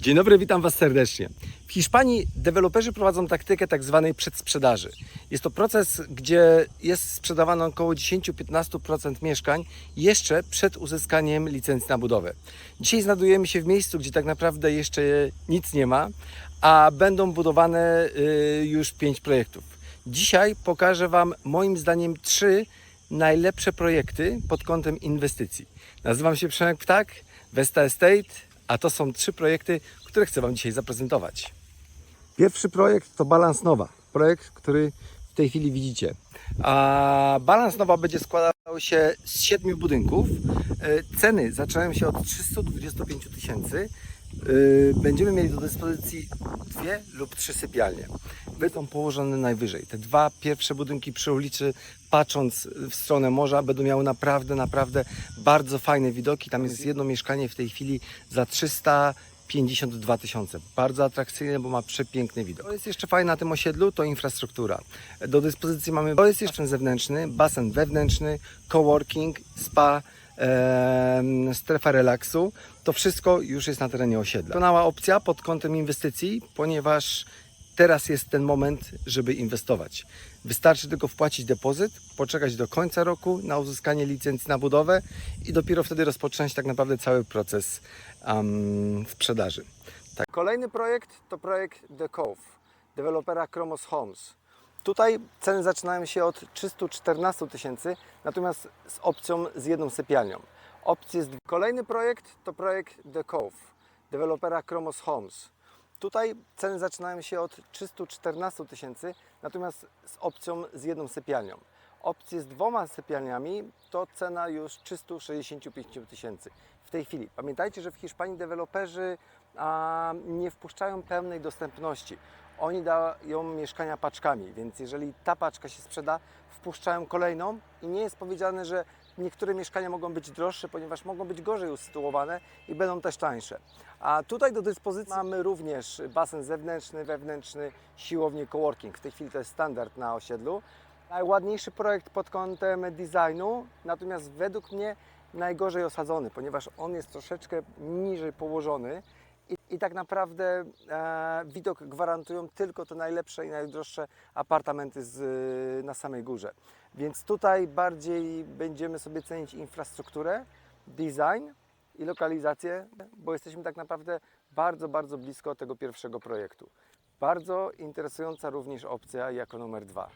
Dzień dobry, witam Was serdecznie. W Hiszpanii deweloperzy prowadzą taktykę tak zwanej przedsprzedaży. Jest to proces, gdzie jest sprzedawane około 10-15% mieszkań jeszcze przed uzyskaniem licencji na budowę. Dzisiaj znajdujemy się w miejscu, gdzie tak naprawdę jeszcze nic nie ma, a będą budowane y, już 5 projektów. Dzisiaj pokażę Wam moim zdaniem trzy najlepsze projekty pod kątem inwestycji. Nazywam się Przemek Ptak, Vesta Estate, a to są trzy projekty, które chcę Wam dzisiaj zaprezentować. Pierwszy projekt to Balans Nowa. Projekt, który w tej chwili widzicie. A Balans Nowa będzie składał się z siedmiu budynków. E, Ceny zaczynają się od 325 000 tysięcy. E, Będziemy mieli do dyspozycji dwie lub trzy sypialnie. Będą położone najwyżej. Te dwa pierwsze budynki przy ulicy, patrząc w stronę morza, będą miały naprawdę, naprawdę bardzo fajne widoki. Tam jest jedno mieszkanie w tej chwili za 300 52 tysiące. Bardzo atrakcyjne, bo ma przepiękny widok. To jest jeszcze fajne na tym osiedlu, to infrastruktura. Do dyspozycji mamy, to jest jeszcze zewnętrzny, basen wewnętrzny, coworking, spa, strefa relaksu. To wszystko już jest na terenie osiedla. Doskonała opcja pod kątem inwestycji, ponieważ teraz jest ten moment, żeby inwestować. Wystarczy tylko wpłacić depozyt, poczekać do końca roku na uzyskanie licencji na budowę i dopiero wtedy rozpocząć tak naprawdę cały proces um, sprzedaży. Tak. Kolejny projekt to projekt The Cove, dewelopera Chromos Homes. Tutaj ceny zaczynają się od 314 tysięcy, natomiast z opcją z jedną sypialnią. Opcji jest... Kolejny projekt to projekt The Cove, dewelopera Chromos Homes. Tutaj ceny zaczynają się od 314 tysięcy, natomiast z opcją z jedną sypialnią. Opcje z dwoma sypialniami to cena już 365 tysięcy w tej chwili. Pamiętajcie, że w Hiszpanii deweloperzy a, nie wpuszczają pełnej dostępności. Oni dają mieszkania paczkami, więc jeżeli ta paczka się sprzeda, wpuszczają kolejną i nie jest powiedziane, że niektóre mieszkania mogą być droższe, ponieważ mogą być gorzej usytuowane i będą też tańsze. A tutaj do dyspozycji mamy również basen zewnętrzny, wewnętrzny, siłownię coworking. W tej chwili to jest standard na osiedlu. Najładniejszy projekt pod kątem designu, natomiast według mnie najgorzej osadzony, ponieważ on jest troszeczkę niżej położony i, i tak naprawdę e, widok gwarantują tylko te najlepsze i najdroższe apartamenty z, na samej górze. Więc tutaj bardziej będziemy sobie cenić infrastrukturę, design i lokalizację, bo jesteśmy tak naprawdę bardzo, bardzo blisko tego pierwszego projektu. Bardzo interesująca również opcja jako numer dwa.